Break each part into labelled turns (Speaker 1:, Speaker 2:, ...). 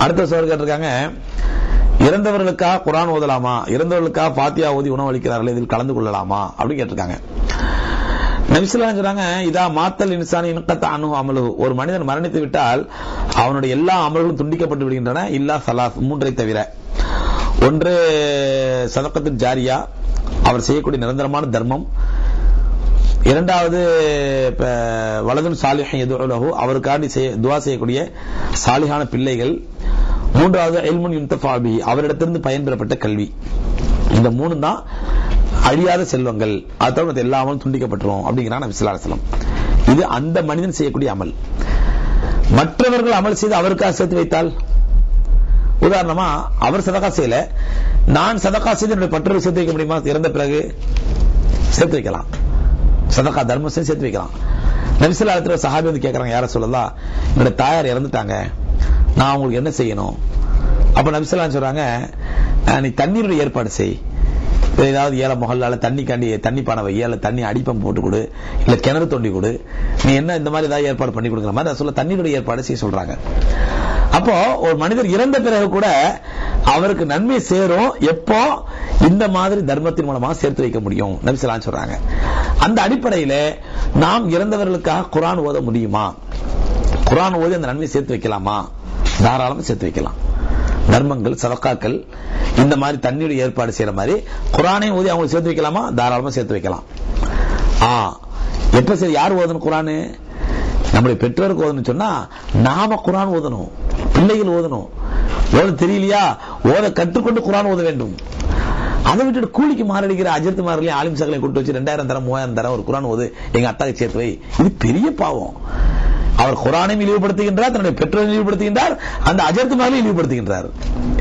Speaker 1: அடுத்த சோறு கேட்டிருக்காங்க. இறந்தவர்களுக்காக குரான் ஓதலாமா? இறந்தவர்களுக்காக பாத்தியா ஓதி உணவளிக்கிறார்கள் இதில் கலந்து கொள்ளலாமா? அப்படின்னு கேட்டிருக்காங்க. நபிசுல்லாம் சொல்றாங்க இதா மாத்தல் இன்சானி இனக்கத்த அணு அமலு ஒரு மனிதன் மரணித்து விட்டால் அவனுடைய எல்லா அமல்களும் துண்டிக்கப்பட்டு விடுகின்றன இல்லா சலாஸ் மூன்றை தவிர. ஒன்று சதக்கத்தின் ஜாரியா அவர் செய்யக்கூடிய நிரந்தரமான தர்மம். இரண்டாவது வலதும் சாலிஹன் எதுலகு அவருக்காண்டி செய்ய துவா செய்யக்கூடிய சாலிஹான பிள்ளைகள். மூன்றாவது எல்முன் யுன்தஃபாபி அவரிடத்திலிருந்து பயன்பெறப்பட்ட கல்வி. இந்த மூணு தான் அழியாத செல்வங்கள். அதோட தவிர எல்லா அமலும் துண்டிக்கப்பட்டுரும் அப்படிங்கிறான் விசிலாரசலம் இது அந்த மனிதன் செய்யக்கூடிய அமல். மற்றவர்கள் அமல் செய்து அவருக்காக சேர்த்து வைத்தால்? உதாரணமா அவர் சதகா செய்யல. நான் சதகா செய்து என்னுடைய பற்றோடு சேர்த்து வைக்க முடியுமா? இறந்த பிறகு சேர்த்து வைக்கலாம். சதகா தர்மம் சேர்த்து வைக்கலாம். நபிசுல்லாத்துல சஹாபி வந்து கேட்கறாங்க யார சொல்லலாம் என்னோட தாயார் இறந்துட்டாங்க. நான் உங்களுக்கு என்ன செய்யணும்? அப்ப நபிசலாம் சொல்றாங்க நீ தண்ணீருடைய ஏற்பாடு செய். ஏதாவது ஏழை முகல்லால தண்ணி காண்டி தண்ணி பானை வை. தண்ணி அடிப்பம் போட்டு கொடு. இல்ல கிணறு தோண்டி கொடு. நீ என்ன இந்த மாதிரி ஏதாவது ஏற்பாடு பண்ணி கொடுக்குற மாதிரி சொல்ல தண்ணீருடைய ஏற்பாடு செய்ய சொல்றாங்க. அப்போ ஒரு மனிதர் இறந்த பிறகு கூட அவருக்கு நன்மை சேரும். எப்போ? இந்த மாதிரி தர்மத்தின் மூலமாக சேர்த்து வைக்க முடியும். நபிசலாம் சொல்றாங்க. அந்த அடிப்படையில நாம் இறந்தவர்களுக்காக குரான் ஓத முடியுமா? குரான் ஓதி அந்த நன்மை சேர்த்து வைக்கலாமா? தாராளமாக சேர்த்து வைக்கலாம். தர்மங்கள் சதக்காக்கள் இந்த மாதிரி தண்ணீர் ஏற்பாடு செய்யற மாதிரி குரானையும் ஓதி அவங்க சேர்த்து வைக்கலாமா? தாராளமா சேர்த்து வைக்கலாம். ஆ எப்ப சரி யார் ஓதணும் குரானு? நம்முடைய பெற்றோருக்கு ஓதணும் சொன்னா நாம குரான் ஓதணும் பிள்ளைகள் ஓதணும். ஓத தெரியலையா? ஓத கற்றுக்கொண்டு குரான் ஓத வேண்டும். அதை விட்டுட்டு கூலிக்கு மாரடிக்கிற அஜித் மாரிலையும் ஆலிம் சகலையும் கூட்டு வச்சு ரெண்டாயிரம் தரம் மூவாயிரம் தரம் ஒரு குரான் ஓது எங்க அத்தாக்கு சேர்த்து வை. இது பெரிய பாவம். அவர் குரானையும் இழிவுபடுத்துகின்றார் தன்னுடைய பெற்றோரை இழிவுபடுத்துகின்றார் அந்த அஜர்த்து மாரையும் இழிவுபடுத்துகின்றார்.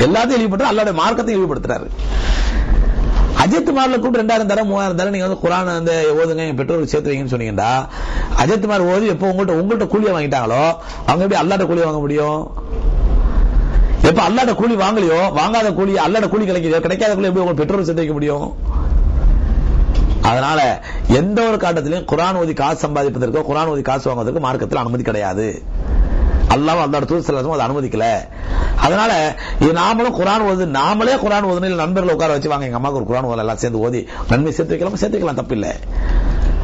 Speaker 1: எல்லாத்தையும் இழிவுபடுத்த அல்லாடைய மார்க்கத்தையும் இழிவுபடுத்துறாரு. அஜித் மாரில் கூட ரெண்டாயிரம் தரம் மூவாயிரம் தரம் நீங்க வந்து குரான் அந்த ஓதுங்க என் பெற்றோருக்கு சேர்த்து வைங்கன்னு சொன்னீங்கடா அஜித் மார் ஓதி எப்போ உங்கள்கிட்ட உங்கள்கிட்ட கூலியை வாங்கிட்டாங்களோ அவங்க எப்படி அல்லாட்ட கூலி வாங்க முடியும்? எப்ப அல்லாட கூலி வாங்கலையோ வாங்காத கூலி அல்லாட கூலி கிடைக்குதோ கிடைக்காத கூலி எப்படி உங்க பெற்றோர் சேர்த்து வைக்க முடியும்? அதனால எந்த ஒரு காட்டத்திலையும் குரான் ஓதி காசு சம்பாதிப்பதற்கோ குரான் ஓதி காசு வாங்குவதற்கோ மார்க்கத்தில் அனுமதி கிடையாது. அல்லாம அந்த தூது செல்லதும் அதை அனுமதிக்கல. அதனால இது நாமளும் குரான் ஓது நாமளே குரான் ஓதுன நண்பர்கள் உட்கார வச்சு வாங்க எங்க அம்மாவுக்கு ஒரு குரான் ஓதலாம் எல்லாம் சேர்ந்து ஓதி நன்மை சேர்த்து வைக்கலாம்? சேர்த்து வைக்கலாம் தப்பில்லை.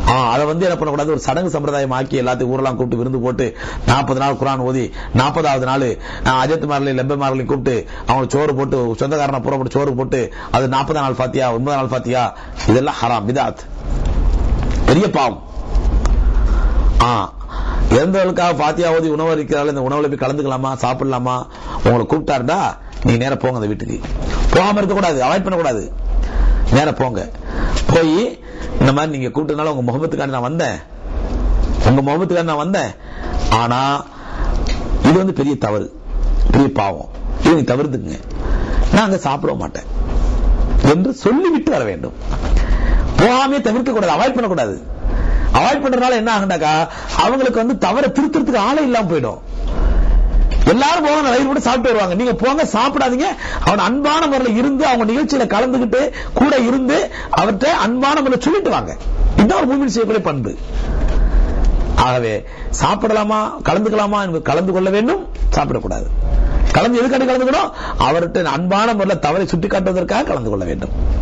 Speaker 1: அதை வந்து என்ன பண்ணக்கூடாது? ஒரு சடங்கு சம்பிரதாயம் ஆக்கி எல்லாத்தையும் ஊரெல்லாம் கூப்பிட்டு விருந்து போட்டு நாற்பது நாள் குரான் ஓதி நாற்பதாவது நாள் அஜித் மாரலையும் லெப்ப மாரலையும் கூப்பிட்டு அவங்க சோறு போட்டு சொந்தக்காரனை பூரா போட்டு சோறு போட்டு அது நாற்பது நாள் பாத்தியா ஒன்பது நாள் பாத்தியா இதெல்லாம் ஹராம் பிதாத். பெரிய பாவம். ஆ இறந்தவர்களுக்காக பாத்தியா ஓதி உணவு இருக்கிறாள் இந்த உணவுல போய் கலந்துக்கலாமா சாப்பிடலாமா? உங்களை கூப்பிட்டாருடா நீ நேரம் போங்க அந்த வீட்டுக்கு. போகாம இருக்கக்கூடாது அவாய்ட் பண்ணக்கூடாது. நேரம் போங்க. போய் இந்த மாதிரி நீங்க கூப்பிட்டனால உங்க முகமத்துக்காண்டி நான் வந்தேன். உங்க முகமத்துக்காண்டி நான் வந்தேன். ஆனா இது வந்து பெரிய தவறு. பெரிய பாவம். இது நீங்க தவிர்த்துக்குங்க. நான் அங்க சாப்பிட மாட்டேன். என்று சொல்லிவிட்டு வர வேண்டும். போகாமே தவிர்க்க கூடாது அவாய்ட் பண்ணக்கூடாது. அவாய்ட் பண்றதுனால என்ன ஆகுனாக்கா அவங்களுக்கு வந்து தவற திருத்தறதுக்கு ஆளே இல்லாம போயிடும். எல்லாரும் போவாங்க வயிறு போட்டு சாப்பிட்டு வருவாங்க. நீங்க போங்க சாப்பிடாதீங்க. அவன் அன்பான முறையில் இருந்து அவங்க நிகழ்ச்சியில கலந்துகிட்டு கூட இருந்து அவர்கிட்ட அன்பான முறையில் சொல்லிட்டு வாங்க. இதுதான் ஒரு மூமின் செய்யக்கூடிய பண்பு. ஆகவே சாப்பிடலாமா கலந்துக்கலாமா என்பது கலந்து கொள்ள வேண்டும் சாப்பிடக்கூடாது. கலந்து எதுக்காண்டி கலந்துக்கணும்? அவர்கிட்ட அன்பான முறையில் தவறை சுட்டி காட்டுவதற்காக கலந்து கொள்ள வேண்டும்.